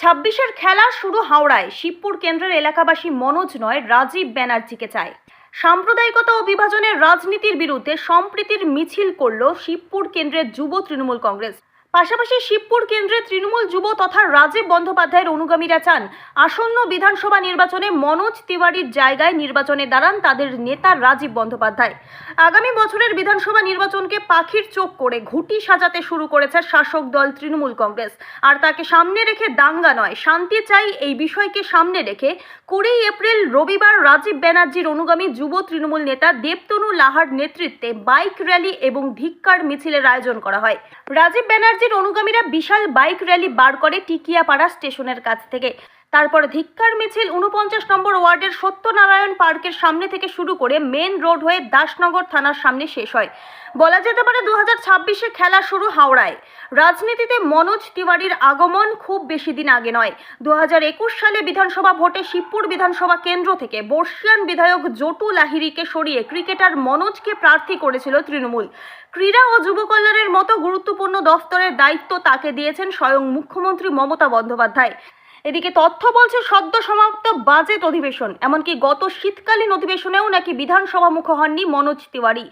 ছাব্বিশের খেলা শুরু হাওড়ায়। শিবপুর কেন্দ্রের এলাকাবাসী মনোজ নয়, রাজীব ব্যানার্জিকে চায়। সাম্প্রদায়িকতা ও বিভাজনের রাজনীতির বিরুদ্ধে সম্প্রীতির মিছিল করল শিবপুর কেন্দ্রের যুব তৃণমূল কংগ্রেস। পাশাপাশি শিবপুর কেন্দ্রে তৃণমূল যুব তথা রাজীব বন্দ্যোপাধ্যায়ের অনুগামীরা চান। আসন্ন বিধানসভা নির্বাচনে মনোজ তিওয়ারির জায়গায় নির্বাচনে দাঁড়ান তাদের নেতা রাজীব বন্দ্যোপাধ্যায়। আগামী বছরের বিধানসভা নির্বাচনকে পাখির চোখ করে ঘুটি সাজাতে শুরু করেছে শাসক দল তৃণমূল কংগ্রেস। আর তাকে সামনে রেখে দাঙ্গা নয়, শান্তি চাই এই বিষয়কে সামনে রেখে কুড়ি এপ্রিল রবিবার রাজীব ব্যানার্জির অনুগামী যুব তৃণমূল নেতা দেবতনু লাহার নেতৃত্বে বাইক র্যালি এবং ধিক্কার মিছিলের আয়োজন করা হয়। রাজীব ব্যানার্জির অনুগামীরা বিশাল বাইক র্যালি বার করে টিকিয়াপাড়া স্টেশনের কাছ থেকে। তারপর ধিক্কার মিছিল উনপঞ্চাশ নম্বর ওয়ার্ডের সত্যনারায়ণ পার্কের সামনে থেকে শুরু করে মেন রোড হয়ে দাসনগর থানার সামনে শেষ হয়। বলা যেতে পারে দু হাজার খেলা শুরু হাওড়ায়। রাজনীতিতে মনোজ তিওয়ারির আগমন খুব বেশি দিন আগে নয়। দু সালে বিধানসভা ভোটে শিবপুর বিধানসভা কেন্দ্র থেকে বর্ষিয়ান বিধায়ক জটু লাহিড়িকে সরিয়ে ক্রিকেটার মনোজকে প্রার্থী করেছিল তৃণমূল। ক্রীড়া ও যুব কল্যাণের মতো গুরুত্বপূর্ণ দফতরের দায়িত্ব তাকে দিয়েছেন স্বয়ং মুখ্যমন্ত্রী মমতা বন্দ্যোপাধ্যায়। এদিকে তথ্য বলছে সদ্য সমাপ্ত বাজেট অধিবেশন, এমনকি গত শীতকালীন অধিবেশনেও নাকি বিধানসভা মুখ হননি মনোজ তিওয়ারি।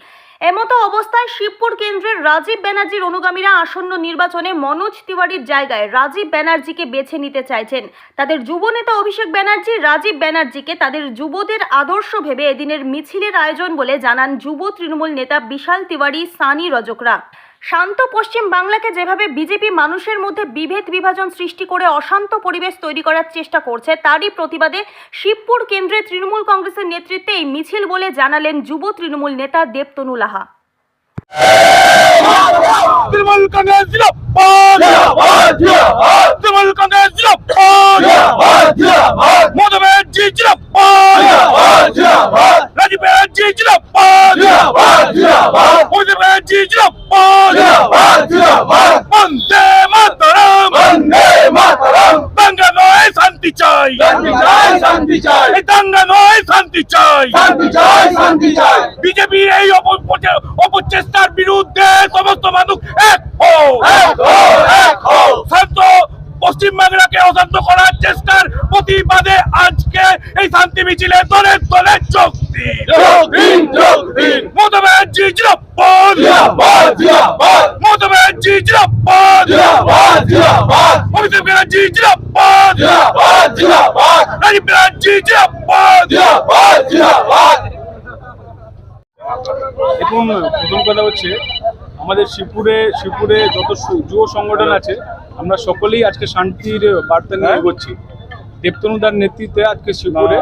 এমতো অবস্থায় শিবপুর কেন্দ্রের রাজীব ব্যানার্জির অনুগামীরা আসন্ন নির্বাচনে মনোজ তিওয়ারির জায়গায় রাজীব ব্যানার্জিকে বেছে নিতে চাইছেন। তাদের যুবনেতা অভিষেক ব্যানার্জি, রাজীব ব্যানার্জিকে তাদের যুবদের আদর্শ ভেবে এদিনের মিছিলের আয়োজন বলে জানান যুব তৃণমূল নেতা বিশাল তিওয়ারি, সানি রজকরা। শান্ত পশ্চিম বাংলাকে যেভাবে বিজেপি মানুষের মধ্যে বিভেদ বিভাজন সৃষ্টি করে অশান্ত পরিবেশ তৈরি করার চেষ্টা করছে, তারই প্রতিবাদে শিবপুর কেন্দ্রে তৃণমূল কংগ্রেসের নেতৃত্বে এই মিছিল বলে জানালেন যুব তৃণমূল নেতা দেবতনু লাহা। জিন্দাবাদ। বন্দে মাতরম। দাঙ্গা নয় শান্তি চাই। এই দাঙ্গা নয় শান্তি চাই। বিজেপির এই অপপ্রচে- অপচেষ্টার বিরুদ্ধে সমস্ত মানুষ এক হো শান্ত পশ্চিম বাংলাকে অশান্ত করার চেষ্টার প্রতিবাদে আজকে এই শান্তি মিছিলে দলে দলে যোগ দিন। অভিষেক ব্যানার্জি রাজীব ব্যানার্জি প্রথম কথা হচ্ছে আমাদের শিবপুরে শিবপুরে যত সু- যুব সংগঠন আছে আমরা সকলেই আজকে শান্তির বার্তা নিয়ে এগোচ্ছি। দেবতনুদার নেতৃত্বে আজকে শিবপুরে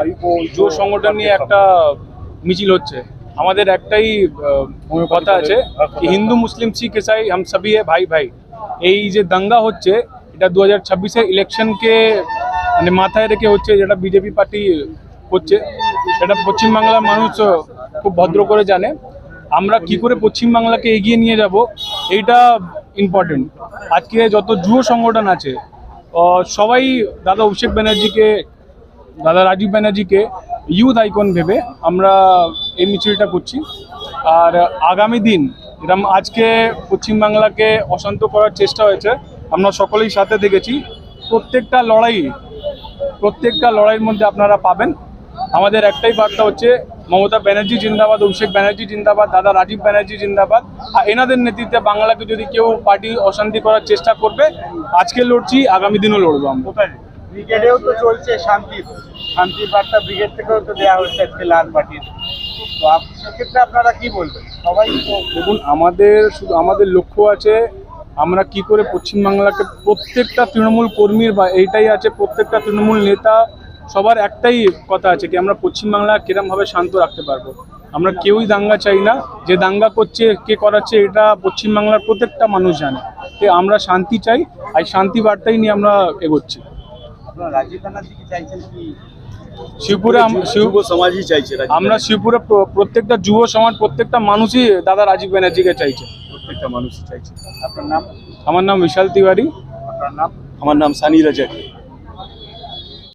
যুব সংগঠন নিয়ে একটা মিছিল হচ্ছে। আমাদের একটাই কথা আছে কি হিন্দু মুসলিম শিখ এসাই হাম সবই है ভাই ভাই। এই যে দাঙ্গা হচ্ছে এটা দু হাজার ছাব্বিশের ইলেকশনকে মানে মাথায় রেখে হচ্ছে যেটা বিজেপি পার্টি করছে সেটা পশ্চিমবাংলার মানুষ খুব ভদ্র করে জানে। আমরা কি করে পশ্চিমবাংলাকে এগিয়ে নিয়ে যাব এইটা ইম্পর্টেন্ট আজকে যত যুব সংগঠন আছে সবাই দাদা অভিষেক ব্যানার্জিকে, দাদা রাজীব ব্যানার্জিকে ইউথ আইকন ভেবে আমরা এই মিছিলটা করছি। আর আগামী দিন এরকম আজকে পশ্চিমবাংলাকে অশান্ত করার চেষ্টা হয়েছে, আমরা সকলেই সাথে দেখেছি। প্রত্যেকটা লড়াই, প্রত্যেকটা লড়াইয়ের মধ্যে আপনারা পাবেন। আমাদের একটাই বার্তা হচ্ছে মমতা ব্যানার্জি জিন্দাবাদ অভিষেক ব্যানার্জি জিন্দাবাদ দাদা রাজীব ব্যানার্জি জিন্দাবাদ। আর এনাদের নেতৃত্বে বাংলাকে যদি কেউ পার্টি অশান্তি করার চেষ্টা করবে আজকে লড়ছি আগামী দিনও লড়বো আমরা। ব্রিগেডেও তো চলছে শান্তি। শান্তি বার্তা ব্রিগেড থেকেও তো দেওয়া হয়েছে আজকে লাল পার্টির। তো সেক্ষেত্রে আপনারা কি বলবেন? সবাই দেখুন আমাদের শুধু আমাদের লক্ষ্য আছে আমরা কি করে পশ্চিমবাংলাকে প্রত্যেকটা তৃণমূল কর্মীর বা এইটাই আছে প্রত্যেকটা তৃণমূল নেতা সবার একটাই কথা আছে কি আমরা পশ্চিমবাংলা কিরমভাবে শান্ত রাখতে পারব? আমরা কেউই দাঙ্গা চাই না যে দাঙ্গা করছে কে করাচ্ছে এটা পশ্চিমবাংলার প্রত্যেকটা মানুষ জানে। তো আমরা শান্তি চাই আর শান্তি বার্তাই নিয়ে আমরা এগোচ্ছি। শিবপুরে সমাজই চাইছে আমরা শিবপুরে প্রত্যেকটা যুব সমাজ প্রত্যেকটা মানুষই দাদা রাজীব ব্যানার্জিকে চাইছে। প্রত্যেকটা মানুষই চাইছে। আপনার নাম? আমার নাম বিশাল তিওয়ারি। আপনার নাম? আমার নাম সানি রাজাক।